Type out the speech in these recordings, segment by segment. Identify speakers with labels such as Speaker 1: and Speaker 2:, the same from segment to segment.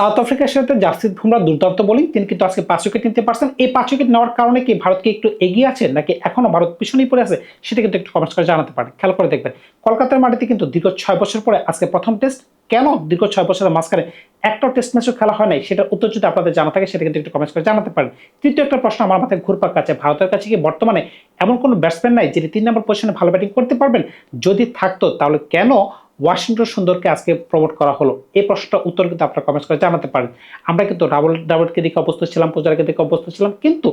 Speaker 1: South আফ্রিকার সাথে জাসপ্রীত বুমরা দুর্দান্ত বোলিং। তিনি কিন্তু আজকে পাঁচ উইকেট নিতে পারছেন। এই পাঁচ উইকেট নেওয়ার কারণে কি ভারতকে একটু এগিয়ে আছে, নাকি এখনও ভারত পিছনেই পড়ে আছে, সেটা কিন্তু একটু কমেন্টস করে জানাতে পারেন খেয়াল করে দেখবেন। কলকাতার মাটিতে কিন্তু দীর্ঘ ছয় বছর পরে আজকে প্রথম টেস্ট। কেন দীর্ঘ ছয় বছরের মাঝখানে একটা টেস্ট ম্যাচও খেলা হয় নাই? সেটা উত্তর যদি আপনাদের জানা থাকে, সেটা কিন্তু একটু কমেন্টস করে জানাতে পারেন তৃতীয় একটা প্রশ্ন আমার মাথায় ঘুরপাক কাছে ভারতের কাছে কি বর্তমানে এমন কোনো ব্যাটসম্যান নাই, যিনি তিন নম্বর পজিশনে ভালো ব্যাটিং করতে পারবেন? যদি থাকতো, তাহলে কেন ওয়াশিংটন সুন্দরকে আজকে প্রমোট করা হলো। এই প্রশ্নটা উত্তর কিন্তু আপনারা কমেন্টস করে জানাতে পারেন। আমরা কিন্তু ডাবল ডাবলকে দেখে অবস্থ ছিলাম, পূজারকে দেখে অবস্থ ছিলাম। কিন্তু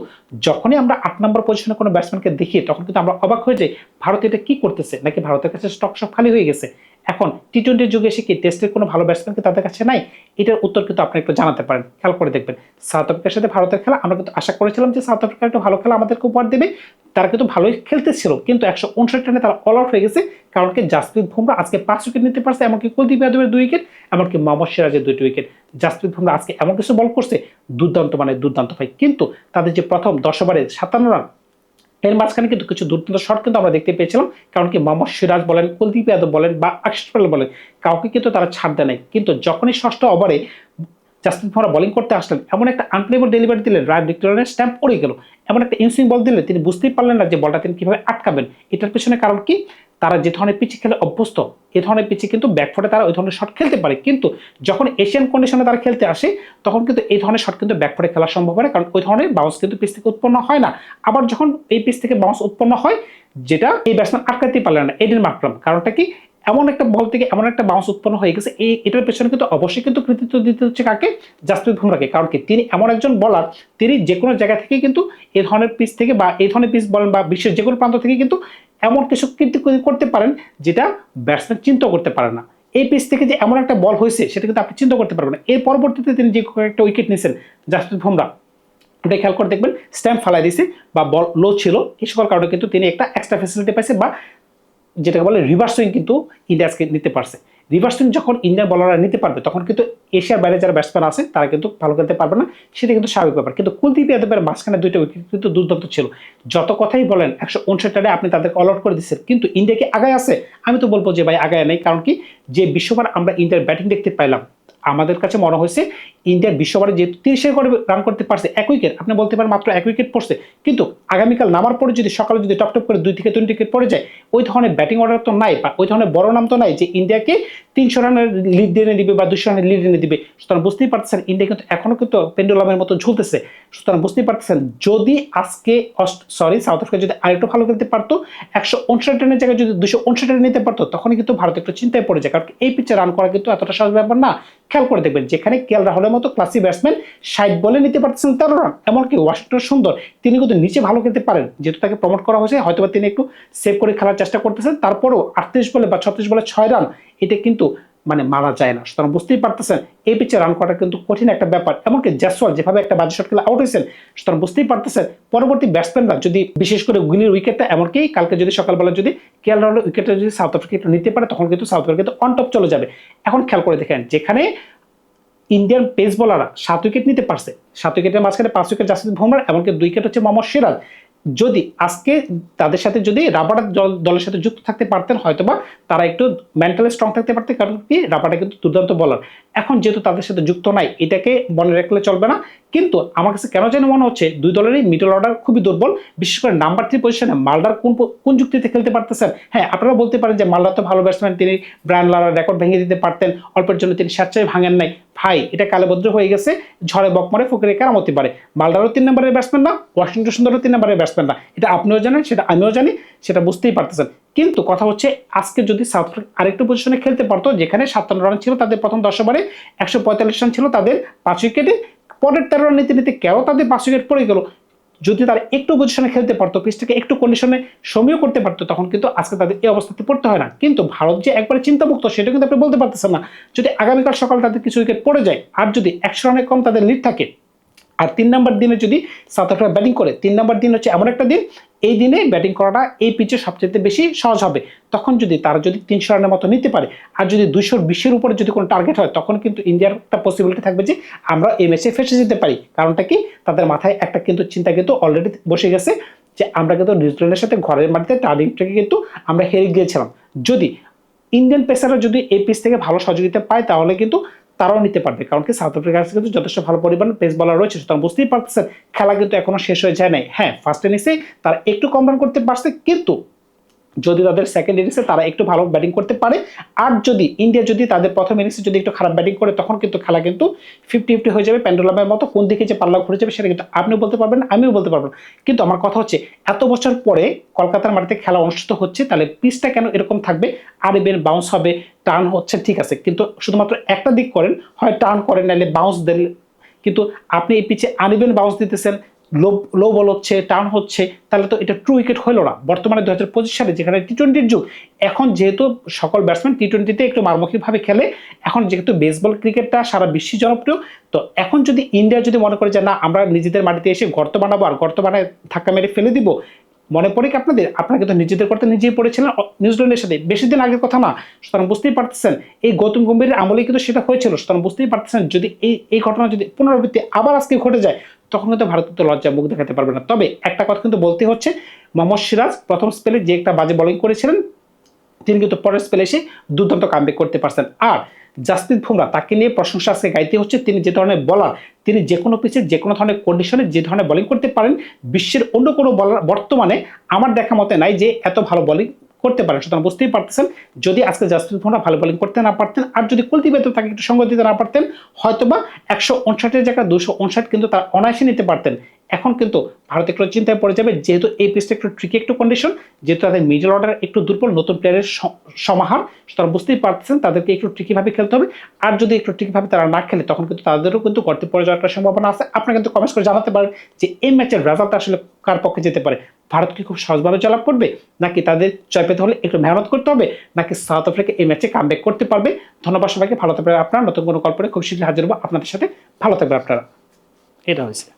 Speaker 1: যখনই আমরা আট নম্বর পজিশনে কোনো ব্যাটসম্যানকে দেখি, তখন কিন্তু আমরা অবাক হয়ে যাই ভারত এটা কি করতেছে? নাকি ভারতের কাছে স্টক সব খালি হয়ে গেছে? এখন টি টোয়েন্টির যুগে এসে কি টেস্টের কোনো ভালো ব্যাটসম্যান কি তাদের কাছে নাই? এটার উত্তর কিন্তু আপনি একটু জানাতে পারেন, খেয়াল করে দেখবেন। সাউথ আফ্রিকার সাথে ভারতের খেলা, আমরা কিন্তু আশা করেছিলাম যে সাউথ আফ্রিকা একটু ভালো খেলা আমাদেরকে উপহার দেবে। তারা কিন্তু ভালোই খেলতেছিল, কিন্তু একশো উনষাট রানে তারা অল আউট হয়ে গেছে। কারণ কি জাসপ্রীত বুমরা আজকে পাঁচ উইকেট নিতে পারছে, এমনকি কুলদীপ যাদবের দুই উইকেট এমনকি মোহাম্মদ সিরাজের দুইটি উইকেট জাসপ্রীত বুমরা আজকে এমন কিছু বল করছে, দুর্দান্ত মানে দুর্দান্ত ভাই কিন্তু তাদের যে প্রথম দশ ওভারে সাতান্ন রান এর মাঝখানে কিন্তু কিছু দুর্দান্ত শট কিন্তু আমরা দেখতে পেয়েছিলাম। কারণ কি মোহাম্মদ সিরাজ বলেন, কুলদীপ যাদব বলেন বা আকশিস পাল বলেন, কাউকে কিন্তু তারা ছাড় দেয় নাই। কিন্তু যখনই ষষ্ঠ ওভারে জাসপ্রীত বুমরা বলিং করতে আসলেন, এমন একটা আনপ্লেবল ডেলিভারি দিলেন, রায় ভিক্টোরিয়ানের স্ট্যাম্প পড়ে গেল। এমন একটা ইনসুইং বল দিলেন, তিনি বুঝতেই পারলেন না যে বলটা তিনি কীভাবে আটকাবেন। এটার পেছনে কারণ কি? তারা যে ধরনের পিচে খেলে অভ্যস্ত, এ ধরনের পিচে কিন্তু ব্যাকফুটে তারা ওই ধরনের শট খেলতে পারে। কিন্তু যখন এশিয়ান কন্ডিশনে তারা খেলতে আসে, তখন কিন্তু এই ধরনের শট কিন্তু ব্যাকফুটে খেলা সম্ভব হয় কারণ ওই ধরনের বাউন্স কিন্তু পিচ থেকে উৎপন্ন হয় না। আবার যখন এই পিচ থেকে বাউন্স উৎপন্ন হয়, যেটা এই ব্যাটসম্যান আটকাতেই পারলেন না, এডিন মার্ক্রাম কারণটা কি? এমন একটা বল থেকে এমন একটা বাউন্স উৎপন্ন হয়ে গেছে, এই এটার পেছনে কিন্তু অবশ্যই কিন্তু কৃতিত্ব দিতে হচ্ছে কাকে? জাসপ্রীত বুমরাকে কারণ কি? তিনি এমন একজন বলার তিনি যে কোনো জায়গা থেকে কিন্তু এই ধরনের পিচ থেকে বা এই ধরনের পিচ বলেন বা বিশ্বের যে কোনো প্রান্ত থেকে কিন্তু এমন কিছু কিন্তু করতে পারেন যেটা ব্যাটসম্যান চিন্তা করতে পারে না। এই পিচ থেকে যে এমন একটা বল হয়েছে, সেটা কিন্তু আপনি চিন্তা করতে পারবেন না। এর পরবর্তীতে তিনি যে একটা উইকেট নিয়েছেন জাসপ্রীত বুমরা এটা খেয়াল করে দেখবেন স্ট্যাম্প ফালাই দিয়েছে বা বল লো ছিল। এই সকল কারণে কিন্তু তিনি একটা এক্সট্রা ফেসিলিটি পাইছে বা যেটাকে বলে রিভার্স সুইং কিন্তু ইন্ডিয়াসকে নিতে পারছে। রিভার্স যখন ইন্ডিয়ান বলাররা নিতে পারবে, তখন কিন্তু এশিয়ার বাইরে যারা ব্যাটসম্যান আছে তারা কিন্তু ভালো খেলতে পারবে না। সেটা কিন্তু স্বাভাবিক ব্যাপার। কিন্তু কুলদীপ যাদবের মাঝখানে দুইটা উইকেট কিন্তু দুর্দান্ত ছিল। যত কথাই বলেন, একশো উনষাট রানে আপনি তাদেরকে অল আউট করে দিচ্ছেন। কিন্তু ইন্ডিয়া কি আগায় আছে? আমি তো বলব যে ভাই আগায় নেই। কারণ কি? যে বিশ্বকাপ আমরা ইন্ডিয়ার ব্যাটিং দেখতে পাইলাম আমাদের কাছে মনে হয়েছে ইন্ডিয়ার বিশ্ববারে যেহেতু তিরিশের করে রান করতে পারছে এক উইকেট আপনি বলতে পারেন মাত্র এক উইকেট পড়ছে। কিন্তু আগামীকাল নামার পরে যদি সকালে যদি টপ টপ করে দুই থেকে তিন উইকেট পড়ে যায়, ওই ধরনের ব্যাটিং অর্ডার তো নাই বা ওই ধরনের বড় নাম তো নাই যে ইন্ডিয়াকে তিনশো রানের লিড এনে দিবে বা দুশো রানের লিড এনে দিবে। সুতরাং বুঝতেই পারতেছেন, ইন্ডিয়া কিন্তু এখনও কিন্তু পেন্ডুলামের মতো ঝুলতেছে। সুতরাং বুঝতেই পারতেছেন, যদি আজকে সরি সাউথ আফ্রিকা যদি আরেকটু ভালো খেলতে পারতো, একশো উনষাট রানের জায়গায় যদি দুশো উনষাট রান নিতে পারতো, তখনই কিন্তু ভারত একটু চিন্তায় পড়ে যায়। কারণ এই পিচে রান করা কিন্তু এতটা সহজ ব্যাপার না। খেয়াল করে দেখবেন, যেখানে কেল রাহুলের মতো ক্লাসি ব্যাটসম্যান ষাট বলে নিতে পারতেছেন তেরো রান এমনকি ওয়াশিংটন সুন্দর, তিনি কিন্তু নিচে ভালো খেলতে পারেন। যেহেতু তাকে প্রমোট করা হয়েছে হয়তো তিনি একটু সেভ করে খেলার চেষ্টা করতেছেন, তারপরেও আটত্রিশ বলে বা ছত্রিশ বলে ছয় রান এটা কিন্তু মানে মারা যায় না। সুতরাং বুঝতেই পারতেছেন, এই পিচে রান করাটা কিন্তু কঠিন একটা ব্যাপার। এমনকি জ্যাসওয়াল যেভাবে একটা বাজে শট খেলে আউট হয়েছেন, সুতরাং বুঝতেই পারতেছেন, পরবর্তী ব্যাটসম্যানরা যদি, বিশেষ করে গুলির উইকেটটা এমনকি কালকে যদি সকালবেলা যদি কেএল রাহুলের উইকেটটা যদি সাউথ আফ্রিকা নিতে পারে, তখন কিন্তু সাউথ আফ্রিকা কিন্তু অন টপ চলে যাবে। এখন খেয়াল করে দেখেন, যেখানে ইন্ডিয়ান পেস বোলাররা সাত উইকেট নিতে পারছে, সাত উইকেটের মাঝখানে পাঁচ উইকেট জাসপ্রীত বুমরা এমনকি দুই উইকেট হচ্ছে মোহাম্মদ সিরাজ। যদি আজকে তাদের সাথে যদি রাবার্ট দলের সাথে যুক্ত থাকতে পারতেন, হয়তোবা তারা একটু মেন্টালি স্ট্রং থাকতে পারতেন কারণ কি? রাবার্টা কিন্তু দুর্দান্ত বলার এখন যেহেতু তাদের সাথে যুক্ত নাই, এটাকে মনে রাখলে চলবে না। কিন্তু আমার কাছে কেন যেন মনে হচ্ছে, দুই দলেরই মিডল অর্ডার খুবই দুর্বল। বিশেষ করে নাম্বার থ্রি পজিশনে মালদার কোন কোন যুক্তিতে খেলতে পারতেছেন? হ্যাঁ আপনারা বলতে পারেন যে মালদার তো ভালো ব্যাটসম্যান তিনি ব্রায়ান লারার রেকর্ড ভেঙে দিতে পারতেন। অল্পের জন্য তিনি স্বেচ্ছায় ভাঙেন নাই। ভাই, এটা কালেবদ্র হয়ে গেছে, ঝড়ে বকমরে ফকরে হতে পারে মালদারও তিন নম্বরের ব্যাটসম্যান না, ওয়াশিংটন সুন্দরও তিন নম্বরের ব্যাটসম্যান না। এটা আপনিও জানেন, সেটা আমিও জানি, সেটা বুঝতেই পারতেছেন। কিন্তু কথা হচ্ছে, আজকে যদি সাউথ আফ্রিকা আরেকটু পজিশনে খেলতে পারতো, যেখানে সাতান্ন রান ছিল তাদের প্রথম দশ ওভারে একশো পঁয়তাল্লিশ রান ছিল তাদের পাঁচ উইকেটে পরের তেরো রান নিতে নিতে কেউ তাদের পাঁচ উইকেট পড়ে গেল। যদি তারা একটু পজিশনে খেলতে পারতো পিচটাকে একটু কন্ডিশনে সমীয় করতে পারতো, তখন কিন্তু আজকে তাদের এই অবস্থাতে পড়তে হয় না। কিন্তু ভারত যে একবারে চিন্তামুক্ত, সেটা কিন্তু আপনি বলতে পারতেছেন না। যদি আগামীকাল সকাল তাদের কিছু উইকেট পড়ে যায়, আর যদি একশো রানের কম তাদের লিড থাকে, আর তিন নম্বর দিনে যদি আফ্রিকা ব্যাটিং করে, তিন নম্বর দিন হচ্ছে এমন একটা দিন এই দিনে ব্যাটিং করাটা এই পিচে সবচেয়ে বেশি সহজ হবে। তখন যদি তারা যদি তিনশো রানের মতো নিতে পারে, আর যদি দুইশোর বিশের উপরে যদি কোনো টার্গেট হয়, তখন কিন্তু ইন্ডিয়ার একটা পসিবিলিটি থাকবে যে আমরা এই ম্যাচে ফেসে যেতে পারি। কারণটা কি? তাদের মাথায় একটা কিন্তু চিন্তা কিন্তু অলরেডি বসে গেছে যে আমরা কিন্তু নিউজিল্যান্ডের সাথে ঘরের মাটিতে টার্গেটটাকে কিন্তু আমরা হেরে গিয়েছিলাম। যদি ইন্ডিয়ান পেসাররা যদি এই পিচ থেকে ভালো সহযোগিতা পায়, তাহলে কিন্তু তারাও নিতে পারবে। কারণ কি সাউথ আফ্রিকার কাছে কিন্তু যথেষ্ট ভালো পরিমাণ পেস বলার রয়েছে। সুতরাং বুঝতেই পারতেছেন, খেলা কিন্তু এখনও শেষ হয়ে যায় নাই। হ্যাঁ ফার্স্ট ইনিংসে তারা একটু কম রান করতে পারছে, কিন্তু যদি তাদের সেকেন্ড ইনিংসে তারা একটু ভালো ব্যাটিং করতে পারে, আর যদি ইন্ডিয়া যদি তাদের প্রথম ইনিংসে যদি একটু খারাপ ব্যাটিং করে, তখন কিন্তু খেলা কিন্তু ফিফটি ফিফটি হয়ে যাবে প্যান্ডুলামের মতো। কোন দিকে যে পাল্লা ঘুরে যাবে সেটা কিন্তু আপনিও বলতে পারবেন, আমিও বলতে পারব। কিন্তু আমার কথা হচ্ছে, এত বছর পরে কলকাতার মাটিতে খেলা অনুষ্ঠিত হচ্ছে, তাহলে পিচটা কেন এরকম থাকবে? আর এবার বাউন্স হবে টার্ন হচ্ছে, ঠিক আছে। কিন্তু শুধুমাত্র একটা দিক করেন, হয় টার্ন করেন, নাহলে বাউন্স দেন। কিন্তু আপনি এই পিচে আনইভেন বাউন্স দিতেছেন লো লো বল হচ্ছে টার্ন হচ্ছে, তাহলে তো এটা ট্রু উইকেট হলো না। বর্তমানে দু হাজার পঁচিশ সালে যেখানে টি টোয়েন্টির যুগ, এখন যেহেতু সকল ব্যাটসম্যান টি টোয়েন্টিতে একটু মারমুখীভাবে খেলে, এখন যেহেতু বেসবল ক্রিকেটটা সারা বিশ্বে জনপ্রিয়, তো এখন যদি ইন্ডিয়া যদি মনে করে যে না, আমরা নিজেদের মাটিতে এসে গর্ত বানাবো আর গর্ত বানায় ধাক্কা মেরে ফেলে দিব, মনে পড়ে কি আপনাদের? আপনারা কিন্তু নিজেদের করতে নিজেই পড়েছিলেন নিউজিল্যান্ডের সাথে। বেশি দিন আগের কথা না, সুতরাং বুঝতেই পারতেছেন, এই গৌতম গম্ভীরের আমলে কিন্তু সেটা হয়েছিল, সুতরাং বুঝতেই পারতেছেন, যদি এই এই ঘটনা যদি পুনরাবৃত্তি আবার আজকে ঘটে যায় তখন কিন্তু ভারত কিন্তু লজ্জা মুখ দেখাতে পারবে না। তবে একটা কথা কিন্তু বলতে হচ্ছে, মোহাম্মদ সিরাজ প্রথম স্পেলে যে একটা বাজে বোলিং করেছিলেন, তিনি কিন্তু পরের স্পেলে এসে দুর্দান্ত কামব্যাক করতে পারছেন। আর জাসপ্রীত বুমরা তাকে নিয়ে প্রশংসা আজকে গাইতে হচ্ছে, তিনি যে ধরনের বলার তিনি যে কোনো পিচে যে কোনো ধরনের কন্ডিশনে যে ধরনের বোলিং করতে পারেন, বিশ্বের অন্য কোনো বলার বর্তমানে আমার দেখা মতে নাই যে এত ভালো বোলিং করতে পারেন। সুতরাং বুঝতেই পারতেছেন, যদি আজকে জাসপ্রীত বুমরা ভালো বোলিং করতে না পারতেন আর যদি কুলদীপ তাকে একটু সঙ্গ দিতে না পারতেন, হয়তোবা একশো উনষাটের জায়গায় দুশো উনষাট কিন্তু তার অনায়াসে নিতে পারতেন। এখন কিন্তু ভারত একটু চিন্তায় পড়ে যাবে, যেহেতু এই পিচটা একটু ট্রিকি একটু কন্ডিশন যেহেতু তাদের মিডল অর্ডার একটু দুর্বল নতুন প্লেয়ারের সমাহার, সুতরাং বুঝতেই পারতেছেন তাদেরকে একটু ট্রিকিভাবে খেলতে হবে। আর যদি একটু ট্রিকিভাবে তারা না খেলে, তখন কিন্তু তাদেরও কিন্তু গর্তে পড়ে যাওয়ার সম্ভাবনা আছে। আপনারা কিন্তু কমেন্টস করে জানাতে পারেন যে এই ম্যাচের রেজাল্ট আসলে কার পক্ষে যেতে পারে। ভারত কি খুব সহজভাবে জয়লাভ করবে? নাকি তাদের জয় পেতে হলে একটু মেহনত করতে হবে? নাকি সাউথ আফ্রিকা এই ম্যাচে কামব্যাক করতে পারবে? ধন্যবাদ সবাইকে, ভালো থাকবে আপনারা। নতুন কোনো গল্পে খুব শীঘ্রই হাজির হব আপনাদের সাথে। ভালো থাকবে আপনারা। এটা হয়েছে।